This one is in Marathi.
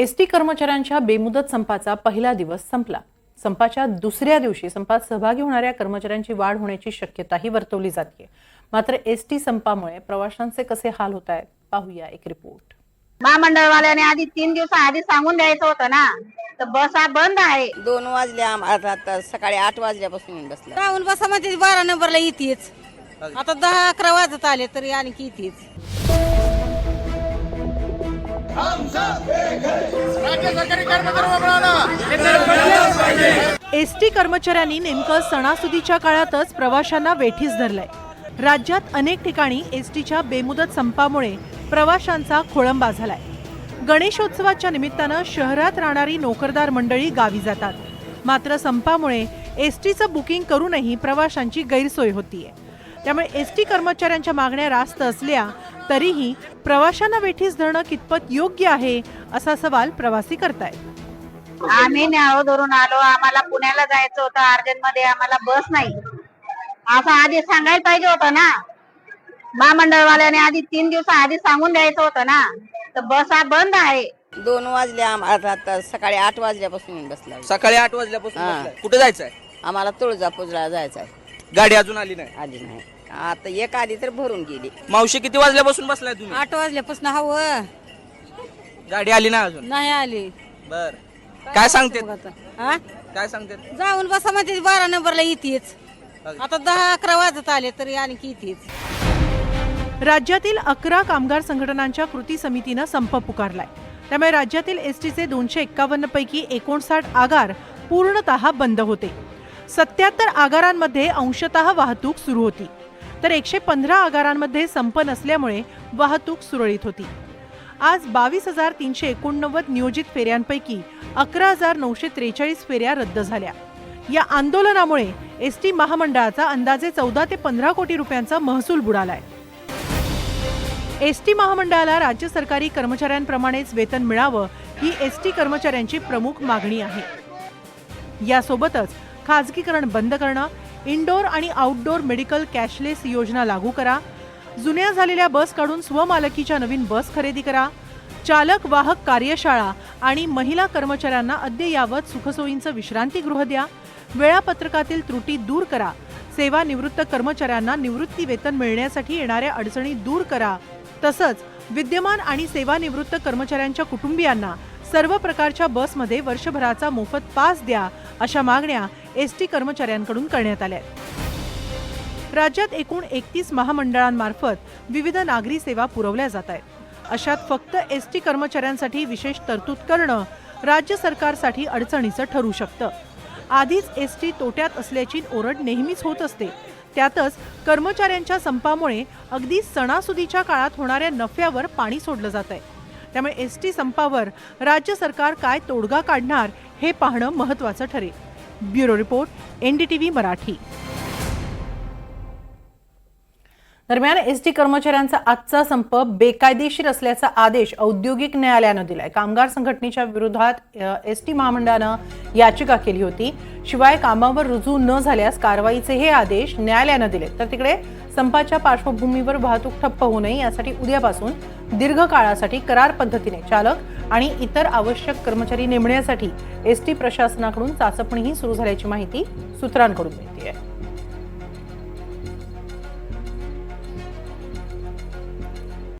एस टी कर्मचाऱ्यांच्या बेमुदत संपाचा पहिला दिवस संपला. संपाच्या दुसऱ्या दिवशी संपात सहभागी होणाऱ्या कर्मचाऱ्यांची वाढ होण्याची शक्यताही वर्तवली जाते मात्र एस टी संपामुळे प्रवाशांचे कसे हाल होत आहेत पाहूया एक रिपोर्ट. महामंडळवाल्याने आधी तीन दिवसा सांगून द्यायचं होतं ना? तर बस हा बंद आहे. दोन वाजले आम्हाला आता सकाळी आठ वाजल्यापासून बसला. राहून बसा म्हणते बारा नंबरला येतेच. आता दहा अकरा वाजत आले तरी आणखी येतेच. एस टी कर्मचाऱ्यांनी नेमकं सणासुदीच्या काळातच प्रवाशांना वेठीस धरलंय. राज्यात अनेक ठिकाणी एस टीच्या बेमुदत संपामुळे प्रवाशांचा खोळंबा झालाय. गणेशोत्सवाच्या निमित्तानं शहरात राहणारी नोकरदार मंडळी गावी जातात. मात्र संपामुळे एस टीचं बुकिंग करूनही प्रवाशांची गैरसोय होतीये. त्यामुळे एस टी कर्मचाऱ्यांच्या मागण्या रास्त असल्या तरीही प्रवाशांना वेठीस धरणं कितपत योग्य आहे असा सवाल प्रवासी करतायत. आम्ही न्याव धरून आलो. आम्हाला पुण्याला जायचं होतं. अर्जंटमध्ये आम्हाला बस नाही. असं आधी सांगायला पाहिजे होतं ना. महामंडळवाल्याने आधी तीन दिवसा आधी सांगून द्यायचं होतं ना. तर बस हा बंद आहे. दोन वाजले आम्हाला सकाळी आठ वाजल्यापासून बसला सकाळी आठ वाजल्यापासून हा. बसलाय. कुठे जायचंय? आम्हाला तुळजापूरला जायचं आहे गाडी अजून आली नाही. आली नाही. आता एक आली तर भरून गेली. मावशी किती वाजल्यापासून बसलाय तुम्ही? आठ वाजल्यापासून हवं गाडी आली नाही अजून? नाही आली. बर. काय सांगते बघ आता. हा? काय सांगते जाऊन बसा म्हणते बारा नंबरला येतेच आता दहा अकरा वाजत आले तरी आणखी येतेच राज्यातील अकरा कामगार संघटनांच्या कृती समितीनं संप पुकारलाय. त्यामुळे राज्यातील एस टीचे दोनशे एक्कावन्न पैकी एकोणसाठ आगार पूर्णतः बंद होते. सत्याहत्तर आगारांमध्ये अंशतः वाहतूक सुरू होती. तर एकशे पंधरा आगारांमध्ये संप नसल्यामुळे वाहतूक सुरळीत होती. आज बावीस हजार तीनशे एकोणनव्वद नियोजित फेऱ्यांपैकी अकरा हजार नऊशे त्रेचाळीस फेऱ्या रद्द झाल्या. या आंदोलनामुळे एस टी महामंडळाचा अंदाजे चौदा ते पंधरा कोटी रुपयांचा महसूल बुडालाय. एस टी महामंडळाला राज्य सरकारी कर्मचाऱ्यांप्रमाणेच वेतन मिळावं ही एस टी कर्मचाऱ्यांची प्रमुख मागणी आहे. यासोबतच खाजगीकरण बंद करणं इनडोअर आणि आउटडोअर मेडिकल कॅशलेस योजना लागू करा. जुन्या झालेल्या बस काढून स्वमालकीच्या नवीन बस खरेदी करा. चालक वाहक कार्यशाळा आणि महिला कर्मचाऱ्यांना अद्ययावत सुखसोयींचं विश्रांतीगृह द्या. वेळापत्रकातील त्रुटी दूर करा. सेवानिवृत्त कर्मचाऱ्यांना निवृत्ती वेतन मिळण्यासाठी येणाऱ्या अडचणी दूर करा. तसंच विद्यमान आणि सेवानिवृत्त कर्मचाऱ्यांच्या कुटुंबियांना सर्व प्रकारच्या बसमध्ये वर्षभराचा मोफत पास द्या अशा मागण्या एस टी कर्मचाऱ्यांकडून करण्यात आल्या आहेत. राज्यात एकूण एकतीस महामंडळांमार्फत विविध नागरी सेवा पुरवल्या जात आहेत. अशात फक्त एस टी कर्मचाऱ्यांसाठी विशेष तरतूद करणं राज्य सरकारसाठी अडचणीचं ठरू शकतं. आधीच एस टी तोट्यात असल्याची ओरड नेहमीच होत असते. त्यातच कर्मचाऱ्यांच्या संपामुळे अगदी सणासुदीच्या काळात होणाऱ्या नफ्यावर पाणी सोडलं जात आहे त्यामुळे एस टी संपावर राज्य सरकार काय तोडगा काढणार हे पाहणं महत्त्वाचं ठरेल. Bureau report NDTV Marathi. दरम्यान एसटी कर्मचाऱ्यांचा आजचा संप बेकायदेशीर असल्याचा आदेश औद्योगिक न्यायालयानं दिलाय. कामगार संघटनेच्या विरोधात एस टी महामंडळानं याचिका केली होती. शिवाय कामावर रुजू न झाल्यास कारवाईचे हे आदेश न्यायालयानं दिले तर तिकडे संपाच्या पार्श्वभूमीवर वाहतूक ठप्प होऊ नये यासाठी उद्यापासून दीर्घ काळासाठी करार पद्धतीने चालक आणि इतर आवश्यक कर्मचारी नेमण्यासाठी एस टी प्रशासनाकडून चाचपणीही सुरू झाल्याची माहिती सूत्रांकडून मिळते